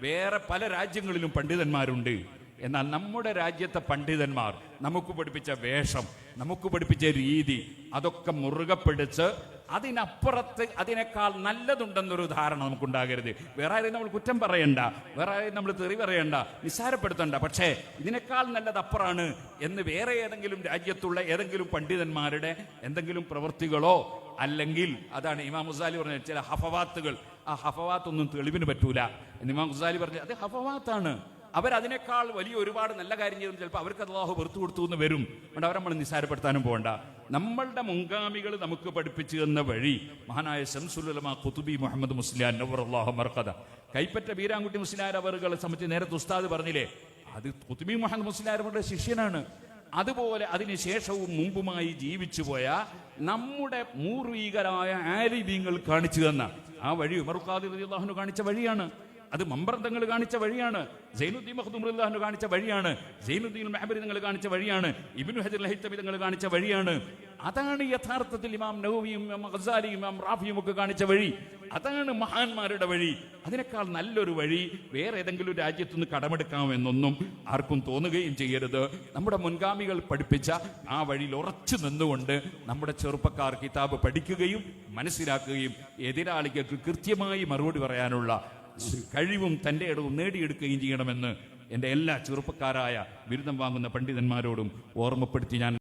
വേറെ പല രാജ്യങ്ങളിലും പണ്ഡിതന്മാരുണ്ട്. എന്നാൽ നമ്മുടെ രാജ്യത്തെ പണ്ഡിതന്മാർ നമുക്ക് പഠിപ്പിച്ച വേഷം നമുക്ക് പഠിപ്പിച്ച രീതി അതൊക്കെ മുറുകെ പിടിച്ച് അതിനപ്പുറത്ത് അതിനേക്കാൾ നല്ലതുണ്ടെന്നൊരു ധാരണ നമുക്കുണ്ടാകരുത്. വേറെ ആരെയും നമ്മൾ കുറ്റം പറയണ്ട വേറെ ആരെയും നമ്മൾ തെറി പറയണ്ട നിസ്സാരപ്പെടുത്തണ്ട. പക്ഷേ ഇതിനേക്കാൾ നല്ലത് അപ്പുറമാണ് എന്ന് വേറെ ഏതെങ്കിലും രാജ്യത്തുള്ള ഏതെങ്കിലും പണ്ഡിതന്മാരുടെ എന്തെങ്കിലും പ്രവൃത്തികളോ അല്ലെങ്കിൽ അതാണ് ഇമാം മുസാലി പറഞ്ഞ ചില ഹഫവാത്തുകൾ. ആ ഹഫവാത്ത് ഒന്നും തെളിവിന് പറ്റൂല. എന്ന് ഇമാം മുസാലി പറഞ്ഞു അത് ഹഫവാത്താണ്. അവരതിനേക്കാൾ വലിയ ഒരുപാട് നല്ല കാര്യം ചെയ്തു ചിലപ്പോൾ അവർക്ക് അള്ളാഹു വെറുത്തു കൊടുത്തു എന്ന് വരും. അതുകൊണ്ട് അവരെ നമ്മൾ നിസ്സാരപ്പെടുത്താനും പോകണ്ട നമ്മളുടെ മുൻഗാമികൾ നമുക്ക് പഠിപ്പിച്ചു തന്ന വഴി മഹാനായ ശംസുലമ ഖുതുബി മുഹമ്മദ് മുസ്ലിയാൻ നവർ അള്ളാഹു മർക്കത കൈപ്പറ്റ ബീരാൻകുട്ടി മുസ്ലിയാർ അവറുകളെ സംബന്ധിച്ച് നേരത്തെ ഉസ്താദ് പറഞ്ഞില്ലേ? അത് ഖുതുബി മുഹമ്മദ് മുസ്ലിം അവരുടെ ശിഷ്യനാണ്. അതുപോലെ അതിനുശേഷവും മുമ്പുമായി ജീവിച്ചു പോയ നമ്മുടെ മൂർവീകരായ ആരിബീങ്ങൾ കാണിച്ചു തന്ന ആ വഴി ഉമർ ഖാദിർ റളിയല്ലാഹു കാണിച്ച വഴിയാണ്. അത് മമ്പ്രന്തങ്ങൾ കാണിച്ച വഴിയാണ്. സൈനുദ്ദീൻ മഖ്ദൂം റളിയല്ലാഹു കാണിച്ച വഴിയാണ്. സൈനുദ്ദീൻ മെഹബരി നിങ്ങൾ കാണിച്ച വഴിയാണ്. ഇബ്നു ഹജർ ലഹിത്തബി നിങ്ങൾ കാണിച്ച വഴിയാണ്. അതാണ് യഥാർത്ഥത്തിൽ ഇമാം നവവിയും ഇമാം ഹസാലിയും ഇമാം റാഫിയും ഒക്കെ കാണിച്ച വഴി അതാണ് മഹാന്മാരുടെ വഴി അതിനേക്കാൾ നല്ലൊരു വഴി വേറെ ഏതെങ്കിലും രാജ്യത്തുനിന്ന് കടമെടുക്കാമെന്നൊന്നും ആർക്കും തോന്നുകയും ചെയ്യരുത്. നമ്മുടെ മുൻഗാമികൾ പഠിപ്പിച്ച ആ വഴിയിൽ ഉറച്ചു നിന്നുകൊണ്ട് നമ്മുടെ ചെറുപ്പക്കാർ കിതാബ് പഠിക്കുകയും മനസ്സിലാക്കുകയും എതിരാളികൾക്ക് കൃത്യമായി മറുപടി പറയാനുള്ള കഴിവും തന്റെ ഇടവും നേടിയെടുക്കുകയും ചെയ്യണമെന്ന് എന്റെ എല്ലാ ചെറുപ്പക്കാരായ ബിരുദം വാങ്ങുന്ന പണ്ഡിതന്മാരോടും ഓർമ്മപ്പെടുത്തി ഞാൻ